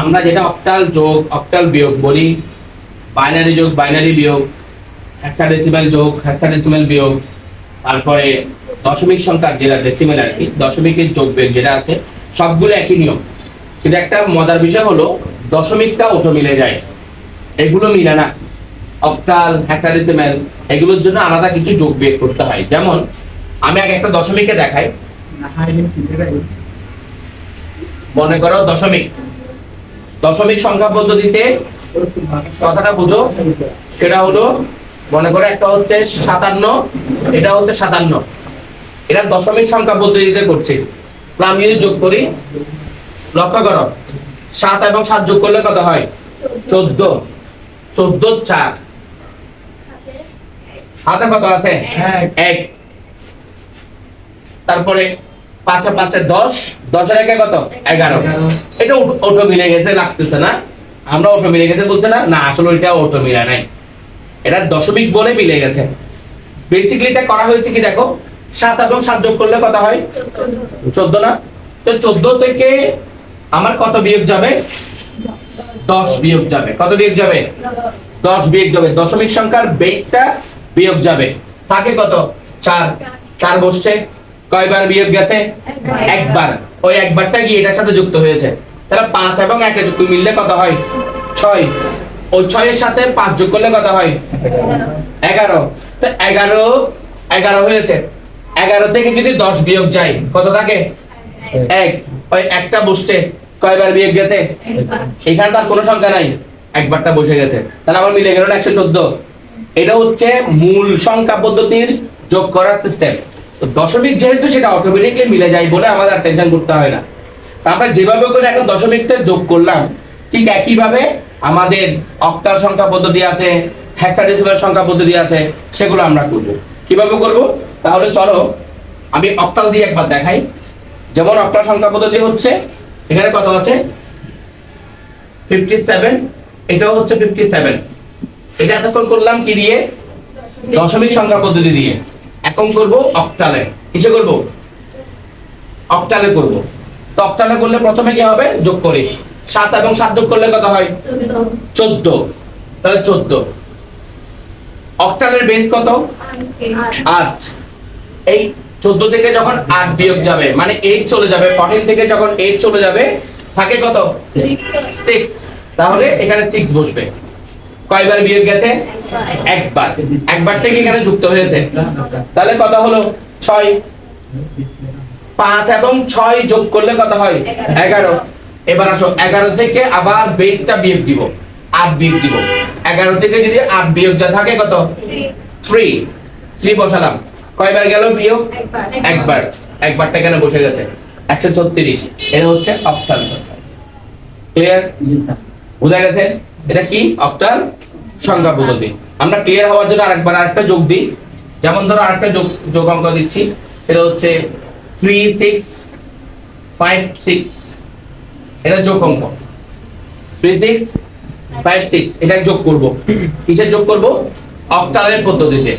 আমরা যেটা অক্টাল যোগ অক্টাল বিয়োগ বলি বাইনারি যোগ বাইনারি বিয়োগ হেক্সাডেসিমাল যোগ হেক্সাডেসিমাল বিয়োগ তারপরে দশমিক সংখ্যার যেটা ডেসিমেল আর কি দশমিকের যোগ বিয়োগ যেটা আছে সবগুলো একই নিয়ম। কিন্তু একটা মজার বিষয় হলো দশমিকটা ওটো মিলে যায় এগুলো মিলে না। অক্টাল হেক্সাডেসিমাল এগুলোর জন্য আলাদা কিছু যোগ বিয়োগ করতে হয়। যেমন আমি আগে একটা দশমিকে দেখাই। মনে করো দশমিক। দশমিক সংখ্যা পদ্ধতিতে কথাটা বুঝো। সেটা হলো মনে করো একটা হচ্ছে সাতান্ন এটা হচ্ছে সাতান্ন। এটা দশমিক সংখ্যা পদ্ধতিতে করছি। আমি যদি যোগ করি লক্ষ্য করো সাত এবং সাত যোগ করলে কত হয়? চোদ্দ। চোদ্দ চার। হাতে কত আছে? এক। তারপরে পাঁচে পাঁচে দশ, দশের একে কত? এগারো। এটা অটো মিলে গেছে, লাগতেছে না। আমরা অটো মিলে গেছে বলছে না? না, আসলে এটা অটো মিলে নাই। এটা দশমিক বলে মিলে গেছে। বেসিক্যালি এটা করা হয়েছে কি দেখো? সাত এবং সাত যোগ করলে কত হয়? চোদ্দ না? তো চোদ্দ থেকে আমার কত বিয়োগ যাবে? দশ বিয়োগ যাবে। কত বিয়োগ যাবে? দশ বিয়োগ যাবে। দশমিক সংখ্যার বেসটা বিয়োগ যাবে। থাকে কত? চার। চার বসছে। কয়বার বিয়োগ গেছে? একবার। ওই একবারটা গিয়ে এটার সাথে যুক্ত হয়েছে? তাহলে পাঁচ এবং একে যুক্ত মিললে কত হয়? ছয়। ওই ছয়ের সাথে পাঁচ যোগ করলে কত হয়? এগারো। তো এগারো এগারো হয়েছে। এগারো থেকে যদি দশ বিয়োগ যায় কত থাকে? এক। ওই একটা বসছে। কয়বার বিয়োগ গেছে? এখানে তার কোনো সংখ্যা নাই। একবারটা বসে গেছে। তাহলে আমার মিলে গেল একশো চোদ্দ। এটা হচ্ছে মূল সংখ্যা পদ্ধতির যোগ করার সিস্টেম তো দশমিক যেহেতু সেটা অটোমেটিকলি মিলে যায় বলে আমাদের আর টেনশন করতে হয় না। আমরা যেভাবে করে একটা দশমিকটা যোগ করলাম, ঠিক একইভাবে আমাদের অক্টাল সংখ্যা পদ্ধতি আছে হেক্সাডেসিমাল সংখ্যা পদ্ধতি আছে, সেগুলো আমরা করব। কীভাবে করব? তাহলে চলো, আমি অক্টাল দিয়ে একবার দেখাই। যেমন অক্টাল সংখ্যা পদ্ধতি হচ্ছে, এখানে কত আছে? ফিফটি সেভেন এটাও হচ্ছে ফিফটি সেভেন এটা এতক্ষণ করলাম কি দিয়ে? দশমিক সংখ্যা পদ্ধতি দিয়ে। এখন করব, অক্টালে। কিসে করব? অক্টালে করব। তো অক্টালে করলে প্রথমে কি হবে? যোগ করি। সাত এবং সাত যোগ করলে কত হয়? চোদ্দ। তাহলে চোদ্দ। অক্টালের বেস কত? আট। এই চোদ্দ থেকে যখন আট বিয়োগ যাবে মানে এইট চলে যাবে ফর্টিন থেকে যখন এইট চলে যাবে, থাকে কত? সিক্স তাহলে এখানে সিক্স বসবে। কয়বার বিয়োগ গেছে? একবার। একবার থেকে এখানে যুক্ত হয়েছে? তাহলে কত হলো? ছয়। পাঁচ এবং ছয় যোগ করলে কত হয়? এগারো। এবার আসো এগারো থেকে আবার বেসটা বিয়োগ দিব। আট বিয়োগ দিব। এগারো থেকে যদি আট বিয়োগ যা থাকে কত? থ্রি। থ্রি বসালাম। কয়বার গেল বিয়োগ? একবার। একবারটা এখানে বসে গেছে। একশো ছত্রিশ। এটা হচ্ছে অক্টাল। ক্লিয়ার বোঝা গেছে? এটা কি? অক্টাল? সংখ্যা পদ্ধতি আমরা ক্লিয়ার হওয়ার জন্য আরেকবার আরেকটা যোগ দিই। যেমন ধরো আরেকটা যোগ যোগ অঙ্ক দিচ্ছি। এটা হচ্ছে থ্রি সিক্স ফাইভ সিক্স এটা যোগ অঙ্ক থ্রি সিক্স ফাইভ সিক্স এটা যোগ করব। কিসের যোগ করব? অক্টালের পদ্ধতিতে।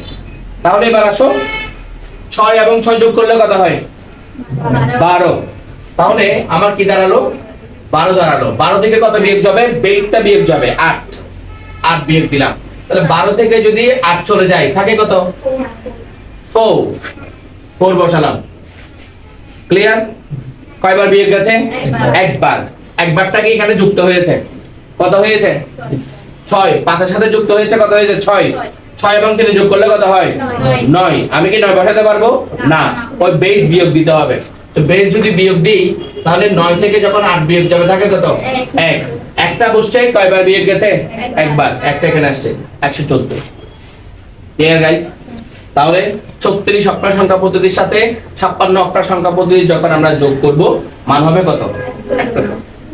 তাহলে এবার আসো। ছয় এবং ছয় যোগ করলে কত হয়? বারো। তাহলে আমার কি দাঁড়াল? বারো দাঁড়াল। বারো থেকে কত বিয়োগ যাবে? বেসটা বিয়োগ যাবে। আট। আট বিয়োগ দিলাম। তাহলে বারো থেকে যদি আট চলে যায় থাকে কত? ফোর ফোর বসালাম। ক্লিয়ার কয়বার বিয়োগ গেছে? একবার। একবার। একবারটা কি এখানে যুক্ত হয়েছে? কত হয়েছে? ছয়। পাঁচের সাথে যুক্ত হয়েছে কত হয়েছে? ছয়। ছয়। এবং তিনে যোগ করলে কত হয়? নয়। আমি কি নয় বসাতে পারব? না। না। ওই বেস বিয়োগ দিতে হবে। তো বেস যদি বিয়োগ দিই তাহলে নয় থেকে যখন আট বিয়োগ যাবে থাকে কত? এক। এক একটা বসছে কয়বার বিয়ে গেছে? একবার। একটা এখানে আসছে একশো চোদ্দ। ক্লিয়ার গাইস তাহলে ছত্রিশ অক্টা সংখ্যা পদ্ধতির সাথে ছাপ্পান্ন অক্টা সংখ্যা পদ্ধতি যখন আমরা যোগ করব মান হবে কত।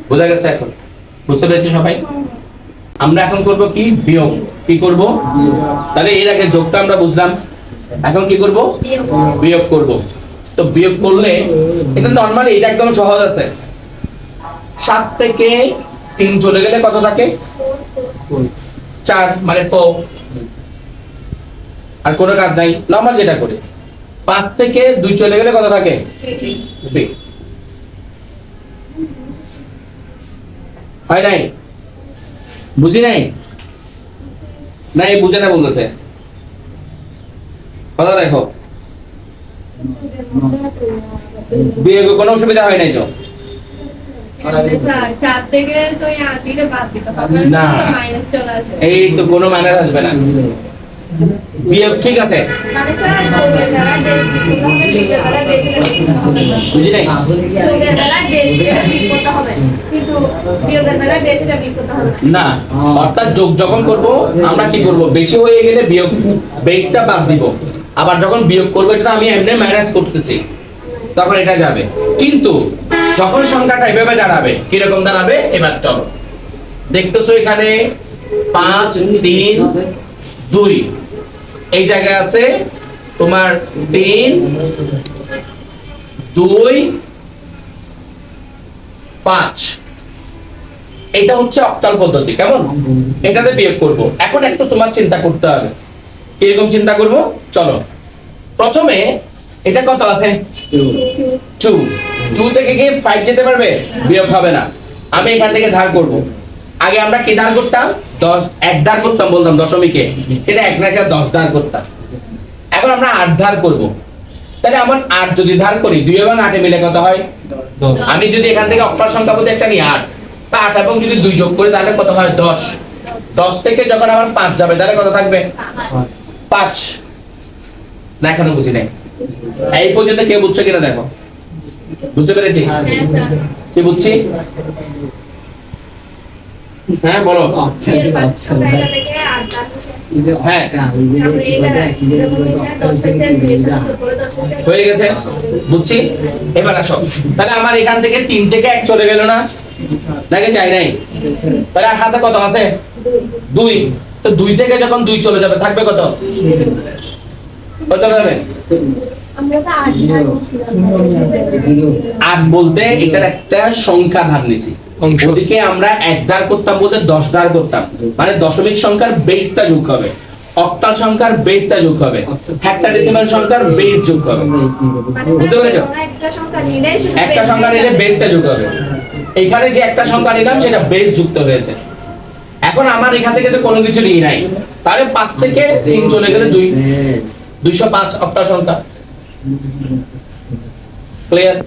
বোঝা গেছে এখন? বুঝতে পেরেছি সবাই? আমরা এখন করব কি? বিয়োগ। কি করব? তাহলে এর আগে যোগটা আমরা বুঝলাম। এখন কি করব? বিয়োগ করব। তো বিয়োগ করলে এটা নর্মালি এটা একদম সহজ আছে। সাত থেকে তিন চলে গেলে কত থাকে? চার মানে ফোর আর কোনো কাজ নাই নর্মাল যেটা করে। পাঁচ থেকে দুই চলে গেলে কত থাকে? হয় নাই? বুঝি নাই? না এই বুঝে না বলতেছে। কথা দেখো। বিয়ে কোনো অসুবিধা হয় নাই তো? না। এই তো কোনো মাইনাস আসবে না। বিয়ে ঠিক আছে। মানে বুঝি নাই? বেশিটা বেশিটা না। অর্থাৎ যোগ যখন করব আমরা কি করব? বেশি হয়ে গেলে বিয়োগ বেসটা বাদ দিব। আবার যখন বিয়োগ করব এটা আমি এমনি ম্যানেজ করতেছি। তখন এটা যাবে। কিন্তু যখন সংখ্যাটা এভাবে দাঁড়াবে, কীরকম দাঁড়াবে? এবার চলো। দেখতেছো এখানে পাঁচ, তিন, দুই। এই জায়গায় আছে তোমার তিন, দুই, পাঁচ। এটা হচ্ছে অক্টাল পদ্ধতি, কেমন? এটাতে বিয়োগ করব। এখন একটু তোমার চিন্তা করতে হবে। কীরকম চিন্তা করব? চলো। প্রথমে এটা কত আছে? টু টু থেকে কি ফাইভ যেতে পারবে? বিয়োগ হবে না। আমি এখান থেকে ধার করব। আগে আমরা কি ধার করতাম? দশ এক ধার করতাম বলতাম দশমিকে। সেটা এক না দশ ধার করতাম। এখন আমরা আট ধার করব। তাহলে আমার আট যদি ধার করি দুই এবং আটে মিলে কত হয়? আমি যদি এখান থেকে অক্টাল সংখ্যা বলতে একটা নিই আট। তা আট এবং যদি দুই যোগ করি তাহলে কত হয়? দশ। দশ থেকে যখন আমার পাঁচ যাবে তাহলে কত থাকবে? পাঁচ। না এখনও বুঝি নাই। এই পর্যন্ত কে বুঝছে কিনা দেখো। বুঝতে পেরেছি? হ্যাঁ কি বুঝছি? হ্যাঁ বলো। হ্যাঁ হয়ে। গেছে। বুঝছি? এবার আসো। তাহলে আমার এখান থেকে তিন থেকে এক চলে গেল না? নাকি যাই নাই? তাহলে আর হাতে কত আছে? দুই। তো দুই থেকে যখন দুই চলে যাবে থাকবে কত? চলে যাবে? আট বলতে এটার একটা সংখ্যা ধার নিছি। ওদিকে আমরা এক ধার করতাম বলতে দশ ধার করতাম। মানে দশমিক সংখ্যার বেসটা যোগ হবে। অক্টাল সংখ্যার বেসটা যোগ হবে। হেক্সাডেসিমাল সংখ্যার বেস যোগ হবে। বুঝতে পেরেছ? একটা সংখ্যা নিলে বেসটা যোগ হবে। এখানে যে একটা সংখ্যা নিলাম সেটা বেস যুক্ত হয়েছে। এখন আমার এখান থেকে তো কোনো কিছু নিই নাই তাহলে পাঁচ থেকে তিন চলে গেলে দুই। দুইশো পাঁচ অক্টাল সংখ্যা। ক্লিয়ার